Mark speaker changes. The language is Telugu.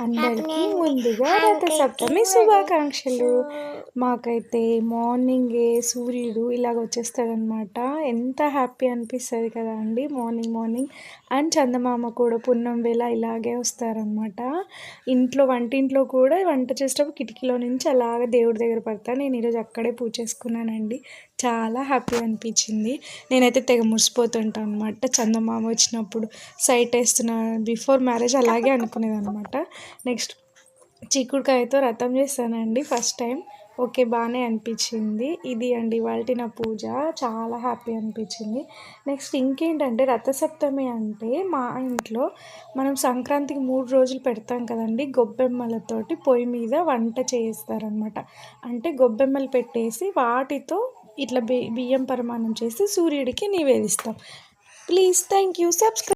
Speaker 1: అందరికీ ముందుగా రథ సప్తమి శుభాకాంక్షలు. మాకైతే మార్నింగే సూర్యుడు ఇలాగ వచ్చేస్తాడనమాట ఎంత హ్యాపీ అనిపిస్తుంది కదా అండి. Morning morning. అండ్ చందమామ కూడా పున్నం వేళ ఇలాగే వస్తారనమాట ఇంట్లో వంటింట్లో కూడా వంట చేసేటప్పుడు కిటికీలో నుంచి అలాగ దేవుడి దగ్గర పడతా. నేను ఈరోజు అక్కడే పూజ చేసుకున్నానండి. చాలా హ్యాపీ అనిపించింది. నేనైతే తెగ మురిసిపోతుంటాను అనమాట చందమామ వచ్చినప్పుడు సైట్ వేస్తున్న బిఫోర్ మ్యారేజ్ అలాగే అనుకునేది అనమాట నెక్స్ట్ చిక్కుడుకాయతో రథం చేస్తానండి ఫస్ట్ టైం. ఓకే బాగానే అనిపించింది. ఇది అండి వాళ్ళ నా పూజ. చాలా హ్యాపీ అనిపించింది. నెక్స్ట్ ఇంకేంటంటే రథసప్తమి అంటే మా ఇంట్లో మనం సంక్రాంతికి మూడు రోజులు పెడతాం కదండి గొబ్బెమ్మలతోటి పొయ్యి మీద వంట చేస్తారనమాట. అంటే గొబ్బెమ్మలు పెట్టేసి వాటితో ఇట్లా బియ్యం పరిమాణం చేసి సూర్యుడికి నివేదిస్తాం. Please thank you. సబ్స్క్రైబ్